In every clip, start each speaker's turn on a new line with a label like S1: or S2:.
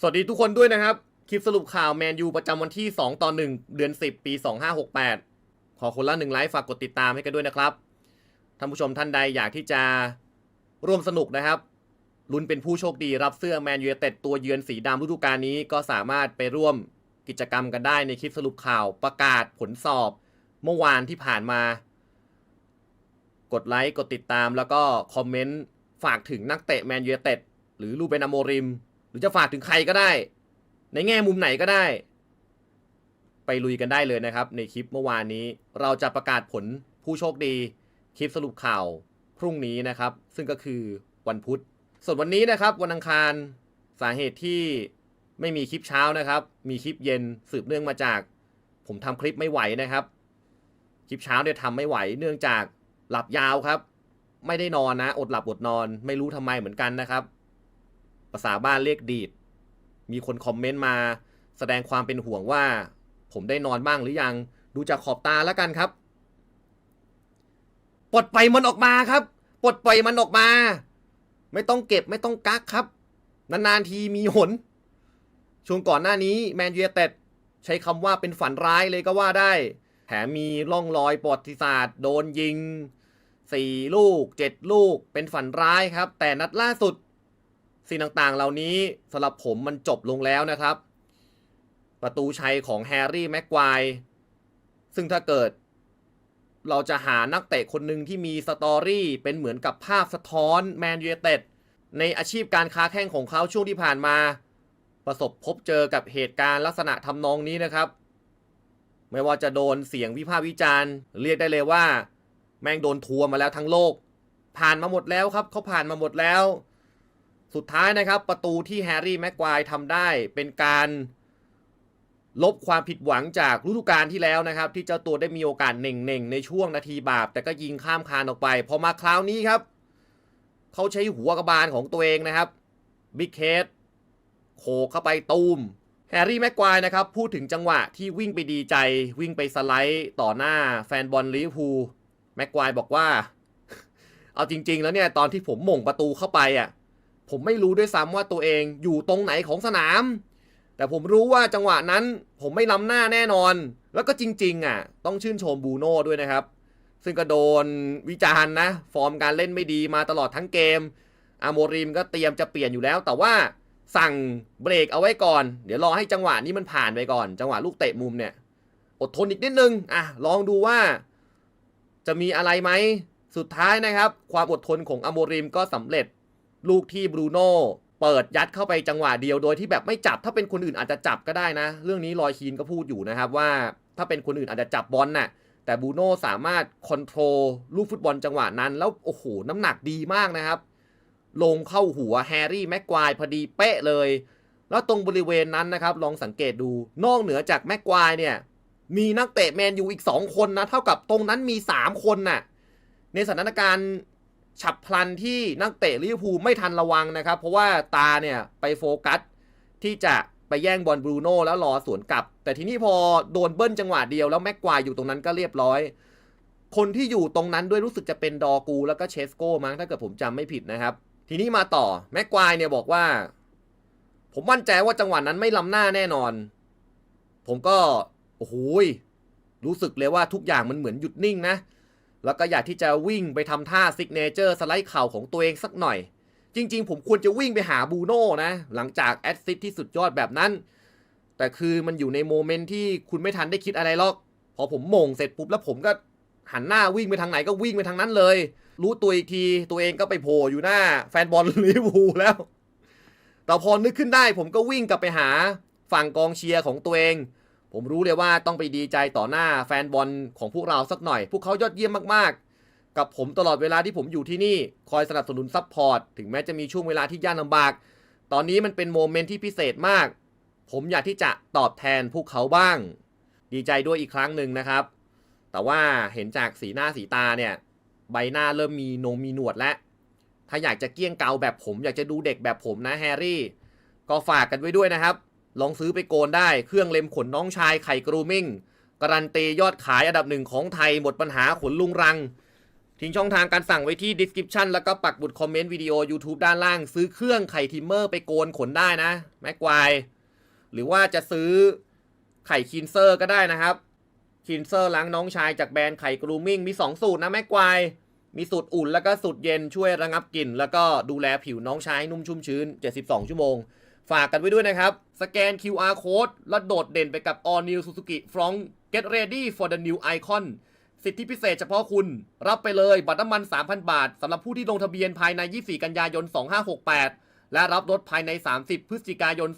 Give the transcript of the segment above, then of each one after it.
S1: สวัสดีทุกคนด้วยนะครับ คลิปสรุปข่าวแมนยูประจำวันที่ 2 ต่อ 1 เดือน 10 ปี 2568 ขอคนละหนึ่งไลค์ฝากกดติดตามให้กันด้วยนะครับ ท่านผู้ชมท่านใดอยากที่จะร่วมสนุกนะครับลุ้นเป็นผู้โชคดีรับเสื้อแมนยูเต็ดตัวเยือนสีดำฤดูกาลนี้ก็สามารถไปร่วมกิจกรรมกันได้ในคลิปสรุปข่าวประกาศผลสอบเมื่อวานที่ผ่านมา กดไลค์กดติดตามแล้วก็คอมเมนต์ฝากถึงนักเตะแมนยูเต็ดหรือลูเบนอโมริม รือจะฝากถึงใครก็ได้ ในแง่มุมไหนก็ได้ ไปลุยกันได้เลยนะครับ ในคลิปเมื่อวานนี้เราจะประกาศผลผู้โชคดี คลิปสรุปข่าวพรุ่งนี้นะครับ ซึ่งก็คือวันพุธ ส่วนวันนี้นะครับ วันอังคารสาเหตุที่ไม่มีคลิปเช้านะครับ มีคลิปเย็นสืบเนื่องมาจาก ผมทำคลิปไม่ไหวนะครับ คลิปเช้าเนี่ยทำไม่ไหว เนื่องจากหลับยาวครับ ไม่ได้นอนนะ อดหลับอดนอน ไม่รู้ทำไมเหมือนกันนะครับ ภาษาบ้านเรียกดีด มีคนคอมเมนต์มา แสดงความเป็นห่วงว่า ผมได้นอนบ้างหรือยัง ดูจากขอบตาแล้วกันครับ ปลดปล่อยมันออกมาครับ ปลดปล่อยมันออกมา ไม่ต้องเก็บไม่ต้องกักครับ นานๆทีมีหน ช่วงก่อนหน้านี้แมนยูเต็ดใช้คำว่าเป็นฝันร้ายเลยก็ว่าได้ แถมมีร่องรอยประวัติศาสตร์โดนยิงสี่ลูกเจ็ดลูกเป็นฝันร้ายครับ แต่นัดล่าสุด สิ่งต่างๆ เหล่านี้สำหรับผมมันจบลงแล้วนะครับ ประตูชัยของแฮร์รี่แม็กควายซึ่งถ้าเกิด เราจะหานักเตะคนหนึ่งที่มีสตอรี่เป็นเหมือนกับภาพสะท้อนแมนยูเต็ดในอาชีพการค้าแข่งของเขาช่วงที่ผ่านมา ประสบพบเจอกับเหตุการณ์ลักษณะทำนองนี้นะครับ ไม่ว่าจะโดนเสียงวิพากษ์วิจารณ์ เรียกได้เลยว่า แม่งโดนทัวร์มาแล้วทั้งโลก ผ่านมาหมดแล้วครับเขาผ่านมาหมดแล้ว สุดท้ายนะครับ ประตูที่แฮร์รี่แม็กควายทำได้เป็นการลบความผิดหวังจากฤดูกาลที่แล้วนะครับ ที่เจ้าตัวได้มีโอกาสเน่งๆ ในช่วงนาทีบาป แต่ก็ยิงข้ามคานออกไป พอมาคราวนี้ครับ เขาใช้หัวกระบาลของตัวเองนะครับบิ๊กเคสโขกเข้าไปตูมแฮร์รี่แม็กควายนะครับ พูดถึงจังหวะที่วิ่งไปดีใจ วิ่งไปสไลด์ต่อหน้าแฟนบอลลิเวอร์พูลแม็กควายบอกว่า เอาจริง ๆ แล้วเนี่ย ตอนที่ผมหม่งประตูเข้าไปอะ ผมไม่รู้ด้วยซ้ำว่าตัวเองอยู่ตรงไหนของสนาม แต่ผมรู้ว่าจังหวะนั้นผมไม่ล้ำหน้าแน่นอน แล้วก็จริงๆอะต้องชื่นชมบูโน่ด้วยนะครับ ซึ่งก็โดนวิจารณ์นะ ฟอร์มการเล่นไม่ดีมาตลอดทั้งเกมอาโมริมก็เตรียมจะเปลี่ยนอยู่แล้ว แต่ว่าสั่งเบรกเอาไว้ก่อน เดี๋ยวรอให้จังหวะนี้มันผ่านไปก่อน จังหวะลูกเตะมุมเนี่ย อดทนอีกนิดนึงอะลองดูว่า จะมีอะไรไหมสุดท้ายนะครับ ความอดทนของอาโมริมก็สำเร็จ ลูกที่บรูโน่เปิดยัดเข้าไปจังหวะเดียวโดยที่แบบไม่จับถ้าเป็นคนอื่นอาจจะจับก็ได้นะ เรื่องนี้ลอยคีนก็พูดอยู่นะครับว่า ถ้าเป็นคนอื่นอาจจะจับบอลน่ะแต่บรูโน่สามารถคอนโทรลลูกฟุตบอลจังหวะนั้น แล้วโอ้โหน้ำหนักดีมากนะครับ ลงเข้าหัวแฮร์รี่แม็กควายพอดีเป๊ะเลย แล้วตรงบริเวณนั้นนะครับ ลองสังเกตดูนอกเหนือจากแม็กควายเนี่ย มีนักเตะแมนยูอีก 2 คนนะ เท่ากับตรงนั้นมี 3 คนน่ะในสถานการณ์ ฉับพลันที่นักเตะลิเวอร์พูลไม่ทันระวังนะครับ เพราะว่าตาเนี่ยไปโฟกัสที่จะไปแย่งบอลบรูโน่แล้วรอสวนกลับ แต่ทีนี้พอโดนเบิ้ลจังหวะเดียวแล้วแม็กควายอยู่ตรงนั้นก็เรียบร้อย คนที่อยู่ตรงนั้นด้วยรู้สึกจะเป็นดอกูแล้วก็เชสโก้มั้งถ้าเกิดผมจำไม่ผิดนะครับ ทีนี้มาต่อแม็กควายเนี่ยบอกว่า ผมมั่นใจว่าจังหวะนั้นไม่ล้ำหน้าแน่นอน ผมก็โอ้โหรู้สึกเลยว่าทุกอย่างมันเหมือนหยุดนิ่งนะ แล้วก็อยากที่จะวิ่งไปทำท่าซิกเนเจอร์สไลด์เข่าของตัวเองสักหน่อย จริง ๆ ผมควรจะวิ่งไปหาบูโน่นะ หลังจากแอดซิสที่สุดยอดแบบนั้น แต่คือมันอยู่ในโมเมนต์ที่คุณไม่ทันได้คิดอะไรหรอก พอผมมงเสร็จปุ๊บแล้วผมก็หันหน้าวิ่งไปทางไหนก็วิ่งไปทางนั้นเลย รู้ตัวอีกทีตัวเองก็ไปโผล่อยู่หน้า แฟนบอลลิเวอร์พูลแล้ว แต่พอนึกขึ้นได้ผมก็วิ่งกลับไปหาฝั่งกองเชียร์ของตัวเอง ผมรู้เลยว่าต้องไปดีใจต่อหน้าแฟนบอลของพวกเราสักหน่อย พวกเขายอดเยี่ยมมากๆ กับผมตลอดเวลาที่ผมอยู่ที่นี่ คอยสนับสนุนซัพพอร์ต ถึงแม้จะมีช่วงเวลาที่ยากลำบาก ตอนนี้มันเป็นโมเมนต์ที่พิเศษมาก ผมอยากที่จะตอบแทนพวกเขาบ้าง ดีใจด้วยอีกครั้งหนึ่งนะครับ แต่ว่าเห็นจากสีหน้าสีตาเนี่ย ใบหน้าเริ่มมีนงมีหนวดแล้วถ้าอยากจะเกี้ยงเกาแบบผม อยากจะดูเด็กแบบผมนะแฮร์รี่ ก็ฝากกันไว้ด้วยนะครับ ลองซื้อไปโกนได้ เครื่องเล็มขนน้องชายไข่กรูมิ่ง การันตียอดขายอันดับหนึ่งของไทยหมดปัญหาขนลุงรัง ทิ้งช่องทางการสั่งไว้ที่ description แล้วก็ปักบุดคอมเมนต์วิดีโอ YouTube ด้านล่าง ซื้อเครื่องไข่ทิมเมอร์ไปโกนขนได้นะแม็กควายหรือว่าจะซื้อไข่คินเซอร์ก็ได้นะครับคินเซอร์ล้างน้องชายจากแบรนด์ไข่กรูมิ่งมี 2 สูตรนะแม็กควายมีสูตรอุ่นแล้วก็สูตรเย็นช่วยระงับกลิ่น แล้วก็ดูแลผิวน้องชายนุ่มชุ่มชื้น 72 ชั่วโมง ฝากกันไว้ด้วยนะครับ สแกน QR code แล้วโดดเด่นไปกับ All New Suzuki Front Get ready for the new icon สิทธิพิเศษเฉพาะคุณ รับไปเลยบัตรน้ำมัน 3,000 บาทสำหรับผู้ที่ลงทะเบียนภายใน 24 กันยายน 2568 และรับรถภายใน 30 พฤศจิกายน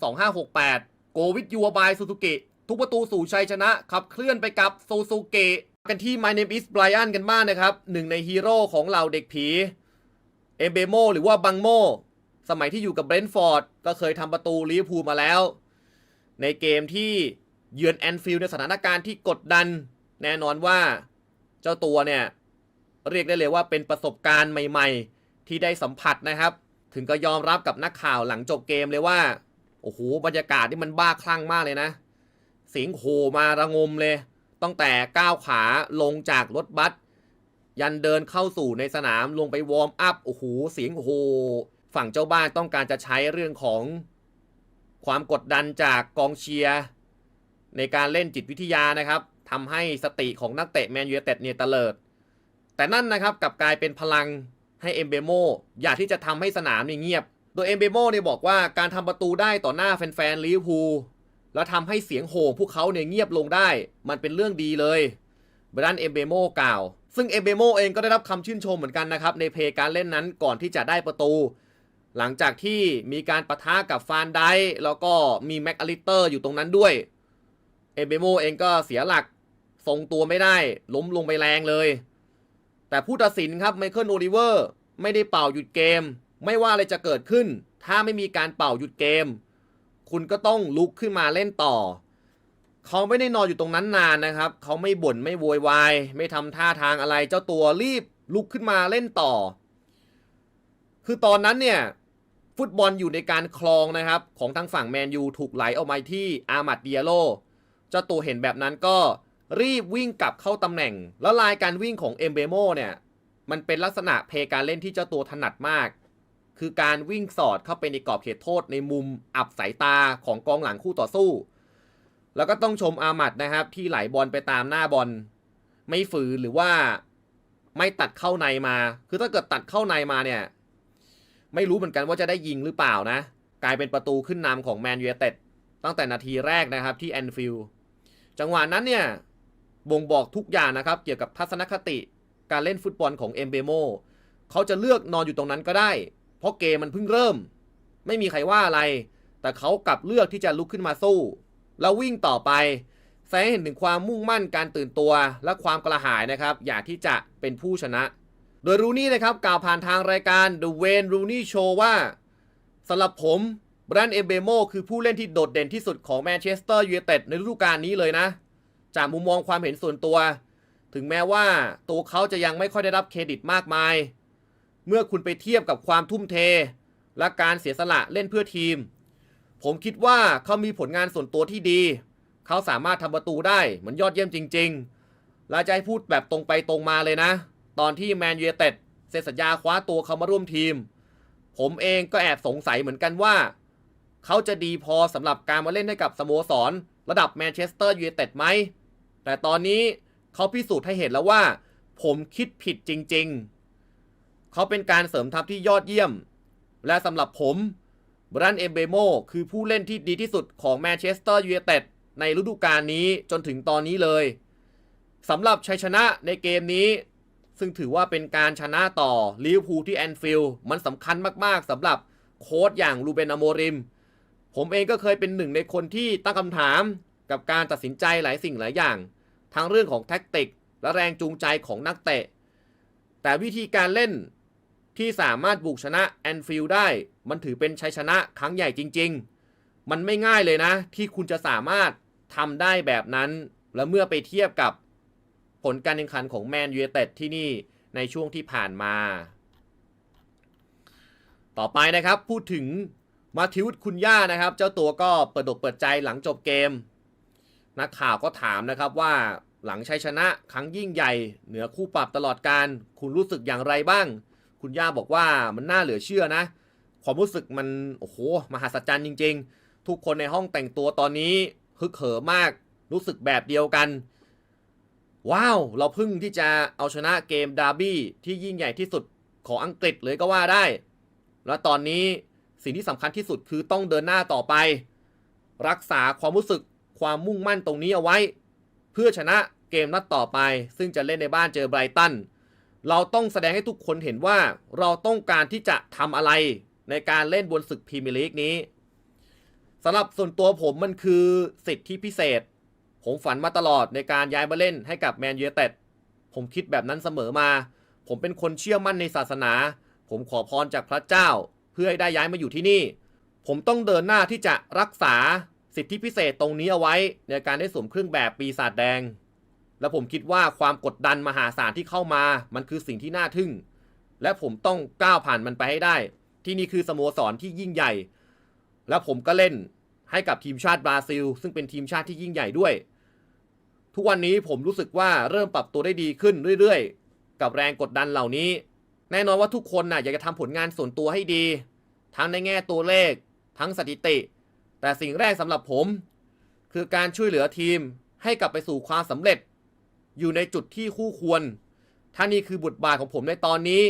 S1: 2568 Go with you by Suzuki ทุกประตูสู่ชัยชนะ ขับเคลื่อนไปกับ Suzuki กันที่ My name is Brian กันบ้างนะครับ หนึ่งในฮีโร่ของเหล่าเด็กผี เอเบโมหรือว่าบังโม สมัยที่อยู่กับเบรนท์ฟอร์ดก็เคยทำประตูลิเวอร์พูลมาแล้ว ในเกมที่เยือนแอนฟิลด์ในสถานการณ์ที่กดดัน แน่นอนว่าเจ้าตัวเนี่ย เรียกได้เลยว่าเป็นประสบการณ์ใหม่ ๆ ที่ได้สัมผัสนะครับ ถึงก็ยอมรับกับนักข่าวหลังจบเกมเลยว่า โอ้โหบรรยากาศนี่มันบ้าคลั่งมากเลยนะ เสียงโหมาระงมเลย ตั้งแต่ก้าวขาลงจากรถบัสยันเดินเข้าสู่ในสนามลงไปวอร์มอัพโอ้โหเสียงโอ้โห ฝั่งเจ้าบ้านต้องการจะใช้เรื่องของความกดดันจากกองเชียร์ในการเล่นจิตวิทยานะครับทำให้สติของนักเตะแมนยูเต็ดเนี่ยเตลิด แต่นั่นนะครับกลับกลายเป็นพลังให้เอมเบโมอยากที่จะทำให้สนามนี่เงียบ โดยเอมเบโมเนี่ยบอกว่าการทำประตูได้ต่อหน้าแฟนๆลิเวอร์พูลแล้วทำให้เสียงโห่พวกเขาเนี่ยเงียบลงได้ มันเป็นเรื่องดีเลยบรันเอมเบโมกล่าว ซึ่งเอมเบโมเองก็ได้รับคำชื่นชมเหมือนกันนะครับในเพลย์การเล่นนั้นก่อนที่จะได้ประตู หลังจากที่มีการประทะกับฟานไดแล้วก็มีแม็กอลิเตอร์อยู่ตรงนั้นด้วย เอเบโมเองก็เสียหลักทรงตัวไม่ได้ ล้มลงไปแรงเลย แต่ผู้ตัดสินครับไมเคิลโอลิเวอร์ไม่ได้เป่าหยุดเกม ไม่ว่าอะไรจะเกิดขึ้น ถ้าไม่มีการเป่าหยุดเกม คุณก็ต้องลุกขึ้นมาเล่นต่อ เขาไม่ได้นอนอยู่ตรงนั้นนานนะครับ เขาไม่บ่นไม่โวยวาย ไม่ทำท่าทางอะไร เจ้าตัวรีบลุกขึ้นมาเล่นต่อ คือตอนนั้นเนี่ย ฟุตบอลอยู่ในการคลองนะครับ ของทางฝั่งแมนยูถูกไหลออกมาที่อามัดเดียโลเจ้าตัวเห็นแบบนั้นก็รีบวิ่งกลับเข้าตำแหน่ง แล้วลายการวิ่งของเอมเบโมเนี่ย มันเป็นลักษณะเพย์การเล่นที่เจ้าตัวถนัดมาก คือการวิ่งสอดเข้าไปในกรอบเขตโทษในมุมอับสายตาของกองหลังคู่ต่อสู้ แล้วก็ต้องชมอามัดนะครับ ที่ไหลบอลไปตามหน้าบอล ไม่ฝืนหรือว่าไม่ตัดเข้าในมา คือถ้าเกิดตัดเข้าในมาเนี่ย ไม่รู้เหมือนกันว่าจะได้ยิงหรือเปล่านะ กลายเป็นประตูขึ้นนำของแมนยูไนเต็ดตั้งแต่นาทีแรกนะครับที่แอนฟิลด์จังหวะนั้นเนี่ยบ่งบอกทุกอย่างนะครับ เกี่ยวกับทัศนคติการเล่นฟุตบอลของเอมเบโมเขาจะเลือกนอนอยู่ตรงนั้นก็ได้ เพราะเกมมันเพิ่งเริ่ม ไม่มีใครว่าอะไร แต่เขากลับเลือกที่จะลุกขึ้นมาสู้ แล้ววิ่งต่อไปแสดงให้เห็นถึงความมุ่งมั่นการตื่นตัวและความกระหายนะครับ อยากที่จะเป็นผู้ชนะ โดยรูนี่นะครับกล่าวผ่านทางรายการ The Wayne Rooney Show ว่าสำหรับผมบรันเอเบโมคือผู้เล่นที่โดดเด่นที่สุดของแมนเชสเตอร์ยูไนเต็ดในฤดูกาลนี้เลยนะ จากมุมมองความเห็นส่วนตัว ถึงแม้ว่าตัวเขาจะยังไม่ค่อยได้รับเครดิตมากมาย เมื่อคุณไปเทียบกับความทุ่มเท และการเสียสละเล่นเพื่อทีม ผมคิดว่าเขามีผลงานส่วนตัวที่ดี เขาสามารถทำประตูได้เหมือนยอดเยี่ยมจริง ๆ และจะให้พูดแบบตรงไปตรงมาเลยนะ ตอนที่แมนยูเต็ดเซ็นสัญญาคว้าตัวเขามาร่วมทีม ผมเองก็แอบสงสัยเหมือนกันว่า เขาจะดีพอสำหรับการมาเล่นให้กับสโมสร ระดับแมนเชสเตอร์ยูไนเต็ดไหม แต่ตอนนี้เขาพิสูจน์ให้เห็นแล้วว่า ผมคิดผิดจริง ๆ เขาเป็นการเสริมทัพที่ยอดเยี่ยม และสำหรับผมบรันเอเบโมคือผู้เล่นที่ดีที่สุดของแมนเชสเตอร์ยูไนเต็ดในฤดูกาลนี้จนถึงตอนนี้เลยสำหรับชัยชนะในเกมนี้ ซึ่งถือว่าเป็นการชนะต่อลิเวอร์พูลที่แอนฟิลด์มันสำคัญมากๆสำหรับโค้ชอย่างลูเบนอโมริม ผมเองก็เคยเป็นหนึ่งในคนที่ตั้งคำถามกับการตัดสินใจหลายสิ่งหลายอย่าง ทั้งเรื่องของแท็กติก และแรงจูงใจของนักเตะ แต่วิธีการเล่นที่สามารถบุกชนะแอนฟิลด์ได้ มันถือเป็นชัยชนะครั้งใหญ่จริง ๆ มันไม่ง่ายเลยนะ ที่คุณจะสามารถทำได้แบบนั้น และเมื่อไปเทียบกับ ลการแข่งขันของแมนยูไนเต็ดที่นี่ในช่วงที่ผ่านมา ต่อไปนะครับพูดถึงมาทิวส์คุณย่านะครับ เจ้าตัวก็เปิดอกเปิดใจหลังจบเกม นักข่าวก็ถามนะครับว่าหลังชัยชนะครั้งยิ่งใหญ่ เหนือคู่ปรับตลอดการ คุณรู้สึกอย่างไรบ้าง คุณย่าบอกว่ามันน่าเหลือเชื่อนะ ความรู้สึกมันโอ้โหมหัศจรรย์จริง ๆ ทุกคนในห้องแต่งตัวตอนนี้ฮึกเหิมมากรู้สึกแบบเดียวกัน ว้าว เราเพิ่งที่จะเอาชนะเกมดาร์บี้ที่ยิ่งใหญ่ที่สุดของอังกฤษเลยก็ว่าได้ แล้วตอนนี้สิ่งที่สำคัญที่สุดคือต้องเดินหน้าต่อไป รักษาความรู้สึกความมุ่งมั่นตรงนี้เอาไว้ เพื่อชนะเกมนัดต่อไป ซึ่งจะเล่นในบ้านเจอไบรตันเราต้องแสดงให้ทุกคนเห็นว่าเราต้องการที่จะทำอะไรในการเล่นบนศึกพรีเมียร์ลีกนี้สำหรับส่วนตัวผมมันคือสิทธิพิเศษ ผมฝันมาตลอดในการย้ายมาเล่นให้กับแมนยูเต็ดผมคิดแบบนั้นเสมอมา ผมเป็นคนเชื่อมั่นในศาสนา ผมขอพรจากพระเจ้า เพื่อให้ได้ย้ายมาอยู่ที่นี่ ผมต้องเดินหน้าที่จะรักษาสิทธิพิเศษตรงนี้เอาไว้ ในการได้สวมเครื่องแบบปีศาจแดง และผมคิดว่าความกดดันมหาศาลที่เข้ามา มันคือสิ่งที่น่าทึ่ง และผมต้องก้าวผ่านมันไปให้ได้ ที่นี่คือสโมสรที่ยิ่งใหญ่ และผมก็เล่นให้กับทีมชาติบราซิล ซึ่งเป็นทีมชาติที่ยิ่งใหญ่ด้วย ทุกวันนี้ผมรู้สึกว่าเริ่มปรับตัวได้ดีขึ้นเรื่อยๆ กับแรงกดดันเหล่านี้ แน่นอนว่าทุกคนน่ะอยากจะทำผลงานส่วนตัวให้ดี ทั้งในแง่ตัวเลข ทั้งสถิติ แต่สิ่งแรกสำหรับผม คือการช่วยเหลือทีมให้กลับไปสู่ความสำเร็จ อยู่ในจุดที่คู่ควร ถ้านี่คือบทบาทของผมในตอนนี้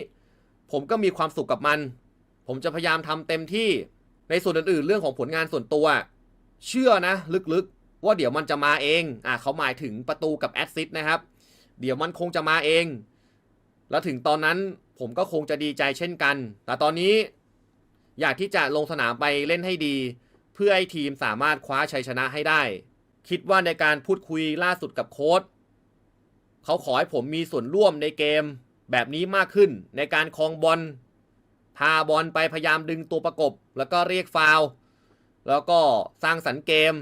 S1: ผมก็มีความสุขกับมัน ผมจะพยายามทำเต็มที่ในส่วนอื่นๆ เรื่องของผลงานส่วนตัว เชื่อนะลึกๆ ว่าเดี๋ยวมันจะมาเองอะเขาหมายถึงประตูกับแอดซิสนะครับ เดี๋ยวมันคงจะมาเอง แล้วถึงตอนนั้นผมก็คงจะดีใจเช่นกัน แต่ตอนนี้อยากที่จะลงสนามไปเล่นให้ดี เพื่อให้ทีมสามารถคว้าชัยชนะให้ได้ คิดว่าในการพูดคุยล่าสุดกับโค้ชเขาขอให้ผมมีส่วนร่วมในเกมแบบนี้มากขึ้นในการคลองบอลพาบอลไปพยายามดึงตัวประกบ แล้วก็เรียกฟาวแล้วก็สร้างสรรค์เกม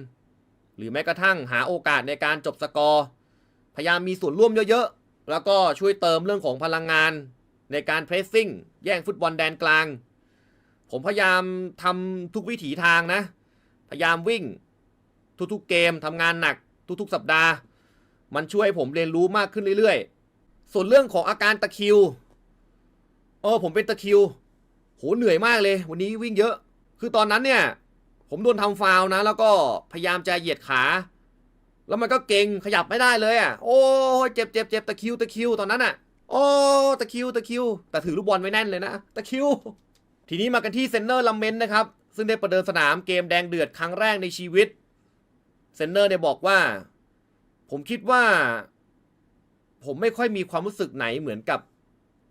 S1: หรือแม้กระทั่งหาโอกาสในการจบสกอร์ พยายามมีส่วนร่วมเยอะๆ แล้วก็ช่วยเติมเรื่องของพลังงาน ในการเพรสซิ่ง แย่งฟุตบอลแดนกลาง ผมพยายามทำทุกวิถีทางนะ พยายามวิ่ง ทุกๆเกมทำงานหนัก ทุกๆ สัปดาห์ มันช่วยให้ผมเรียนรู้มากขึ้นเรื่อยๆ ส่วนเรื่องของอาการตะคิว เออผมเป็นตะคิว โหเหนื่อยมากเลย วันนี้วิ่งเยอะ คือตอนนั้นเนี่ย ผมโดนทำฟาวนะ แล้วก็พยายามจะเหยียดขา แล้วมันก็เก่งขยับไม่ได้เลยอะ โอ้ยเจ็บเจ็บเจ็บตะคิวตะคิวตอนนั้นอะ โอ้ตะคิวตะคิว แต่ถือลูกบอลไว้แน่นเลยนะตะคิว ทีนี้มากันที่เซนเนอร์ลัมเมนนะครับ ซึ่งได้ประเดิมสนามเกมแดงเดือดครั้งแรกในชีวิต เซนเนอร์เนี่ยบอกว่า ผมคิดว่า ผมไม่ค่อยมีความรู้สึกไหนเหมือนกับ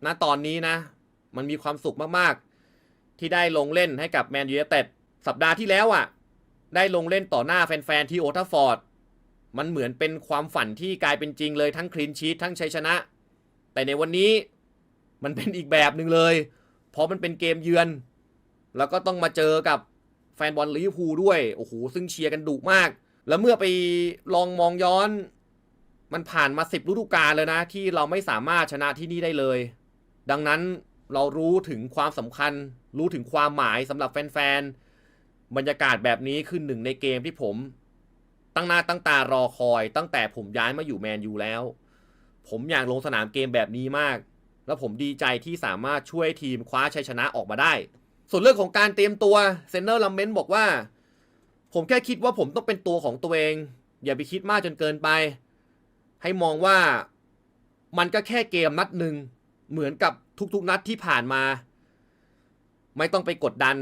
S1: ณตอนนี้นะ มันมีความสุขมากๆ ที่ได้ลงเล่นให้กับแมนยูไนเต็ด สัปดาห์ที่แล้วอะ่ะ ได้ลงเล่นต่อหน้าแฟนๆที่โอทัฟฟอร์ด มันเหมือนเป็นความฝันที่กลายเป็นจริงเลยทั้งคลีนชีตทั้งชัยชนะ แต่ในวันนี้มันเป็นอีกแบบหนึ่งเลย เพราะมันเป็นเกมเยือน แล้วก็ต้องมาเจอกับแฟนบอลลิเวอร์พูลด้วย โอ้โห ซึ่งเชียร์กันดุมาก แล้วเมื่อไปลองมองย้อน มันผ่านมาสิบฤดูกาลเลยนะ ที่เราไม่สามารถชนะที่นี่ได้เลย ดังนั้นเรารู้ถึงความสำคัญ รู้ถึงความหมายสำหรับแฟนๆ บรรยากาศแบบนี้คือหนึ่งในเกมที่ผมตั้งหน้าตั้งตารอคอย ตั้งแต่ผมย้ายมาอยู่แมนยูแล้ว ผมอยากลงสนามเกมแบบนี้มาก แล้วผมดีใจที่สามารถช่วยทีมคว้าชัยชนะออกมาได้ ส่วนเรื่องของการเตรียมตัวเซนเนอร์ลัมเมนบอกว่า ผมแค่คิดว่าผมต้องเป็นตัวของตัวเอง อย่าไปคิดมากจนเกินไป ให้มองว่ามันก็แค่เกมนัดหนึ่งเหมือนกับทุกๆนัดที่ผ่านมา ไม่ต้องไปกดดัน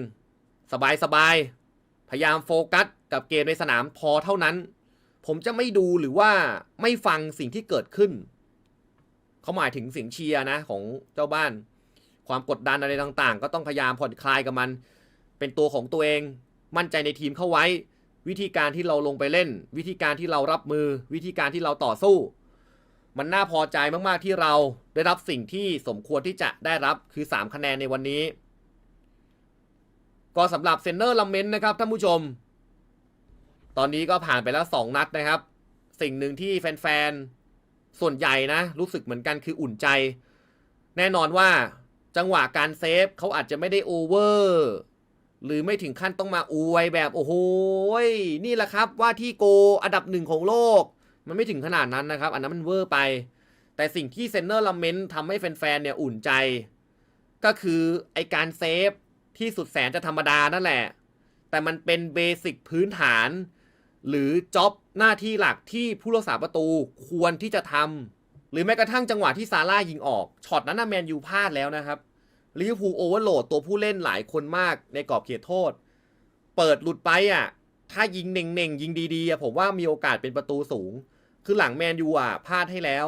S1: สบายๆพยายามโฟกัสกับเกมในสนามพอเท่านั้น ผมจะไม่ดูหรือว่าไม่ฟังสิ่งที่เกิดขึ้น เขาหมายถึงเสียงเชียร์นะของเจ้าบ้าน ความกดดันอะไรต่างๆ ก็ต้องพยายามผ่อนคลายกับมัน เป็นตัวของตัวเอง มั่นใจในทีมเข้าไว้ วิธีการที่เราลงไปเล่น วิธีการที่เรารับมือ วิธีการที่เราต่อสู้ มันน่าพอใจมากๆที่เราได้รับสิ่งที่สมควรที่จะได้รับคือ 3 คะแนนในวันนี้ ก็สำหรับเซนเนอร์ลัมเมนนะครับท่านผู้ชม ตอนนี้ก็ผ่านไปแล้ว 2 นัดนะครับ สิ่งหนึ่งที่แฟนๆ ส่วนใหญ่นะ รู้สึกเหมือนกันคืออุ่นใจ แน่นอนว่าจังหวะการเซฟเขาอาจจะไม่ได้โอเวอร์หรือไม่ถึงขั้นต้องมาอวยแบบโอ้โหนี่แหละครับว่าที่โกอันดับหนึ่งของโลก มันไม่ถึงขนาดนั้นนะครับ อันนั้นมันเวอร์ไป แต่สิ่งที่เซนเนอร์ลาเมนทำให้แฟนๆเนี่ยอุ่นใจ ก็คือไอการเซฟ ที่สุดแสนจะธรรมดานั่นแหละ แต่มันเป็นเบสิกพื้นฐาน หรือจ็อบหน้าที่หลักที่ผู้รักษาประตูควรที่จะทำหรือแม้กระทั่งจังหวะที่ซาร่ายิงออกช็อตนั้นนะแมนยูพลาดแล้วนะครับลิเวอร์พูลโอเวอร์โหลดตัวผู้เล่นหลายคนมากในกรอบเขตโทษ เปิดหลุดไปอะ ถ้ายิงเน่งๆ ยิงดีๆอะผมว่ามีโอกาสเป็นประตูสูง คือหลังแมนยูอะพลาดให้แล้ว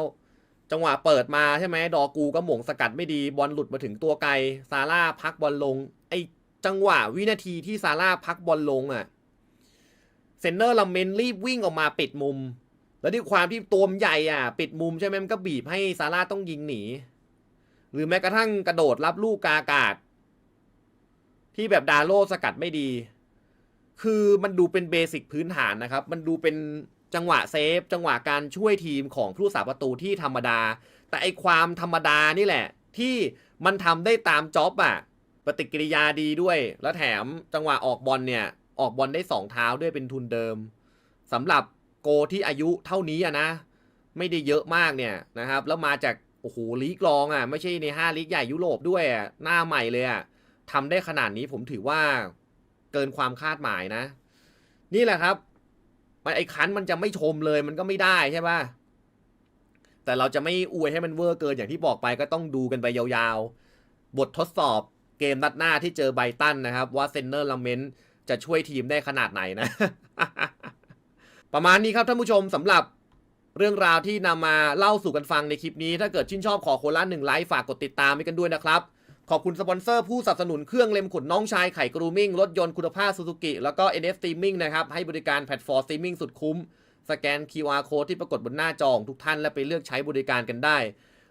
S1: จังหวะเปิดมาใช่ไหมดอกูก็หม่งสกัดไม่ดีบอลหลุดมาถึงตัวไกลซาร่าพักบอลลง จังหวะวินาทีที่ซาร่าพักบอลลงอะเซนเนอร์ลาเมนรีบวิ่งออกมาปิดมุม แล้วด้วยความที่ตัวมใหญ่อะ ปิดมุมใช่ไหมมันก็บีบให้ซาร่าต้องยิงหนี หรือแม้กระทั่งกระโดดรับลูกกาอากาศ ที่แบบดาโลสกัดไม่ดี คือมันดูเป็นเบสิกพื้นฐานนะครับ มันดูเป็นจังหวะเซฟ จังหวะการช่วยทีมของผู้รักษาประตูที่ธรรมดา แต่ไอความธรรมดานี่แหละ ที่มันทำได้ตามจ็อบอะ ปฏิกิริยาดีด้วย แล้วแถมจังหวะออกบอลเนี่ย ออกบอลได้สองเท้าด้วยเป็นทุนเดิมสำหรับโกที่อายุเท่านี้อะนะ ไม่ได้เยอะมากเนี่ยนะครับ แล้วมาจากโอ้โหลีกรองอะไม่ใช่ในห้าลีกใหญ่ยุโรปด้วยอะหน้าใหม่เลยอะทำได้ขนาดนี้ผมถือว่าเกินความคาดหมายนะ นี่แหละครับ มันไอ้คันมันจะไม่ชมเลยมันก็ไม่ได้ใช่ปะแต่เราจะไม่อวยให้มันเวอร์เกินอย่างที่บอกไปก็ต้องดูกันไปยาวๆ บททดสอบ เกมนัดหน้าที่เจอไบตันนะครับ ว่าเซนเนอร์ลาเมนจะช่วยทีมได้ขนาดไหนนะ ประมาณนี้ครับท่านผู้ชมสำหรับเรื่องราวที่นำมาเล่าสู่กันฟังในคลิปนี้ ถ้าเกิดชื่นชอบขอโคละหนึ่งไลค์ฝากกดติดตามให้กันด้วยนะครับ ขอบคุณสปอนเซอร์ผู้สนับสนุนเครื่องเล็มขนน้องชายไข่กรูมิ่งรถยนต์คุณภาพซูซูกิแล้วก็ NF Streaming นะครับให้บริการแพลตฟอร์มสตรีมมิ่งสุดคุ้มสแกน QR Code ที่ปรากฏบนหน้าจอของทุกท่านและไปเลือกใช้บริการกันได้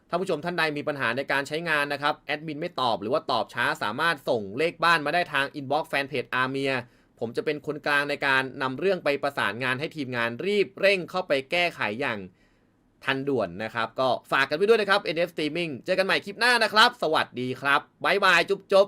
S1: ถ้าผู้ชมท่านใดมีปัญหาในการใช้งานนะครับแอดมินไม่ตอบหรือว่าตอบช้าสามารถส่งเลขบ้านมาได้ทางอินบ็อกซ์แฟนเพจอาร์เมียผมจะเป็นคนกลางในการนำเรื่องไปประสานงานให้ทีมงานรีบเร่งเข้าไปแก้ไขอย่างทันด่วนนะครับ ก็ฝากกันไว้ด้วยนะครับ NF Streaming เจอกันใหม่คลิปหน้านะครับ สวัสดีครับ บ๊ายบาย จุ๊บจุ๊บ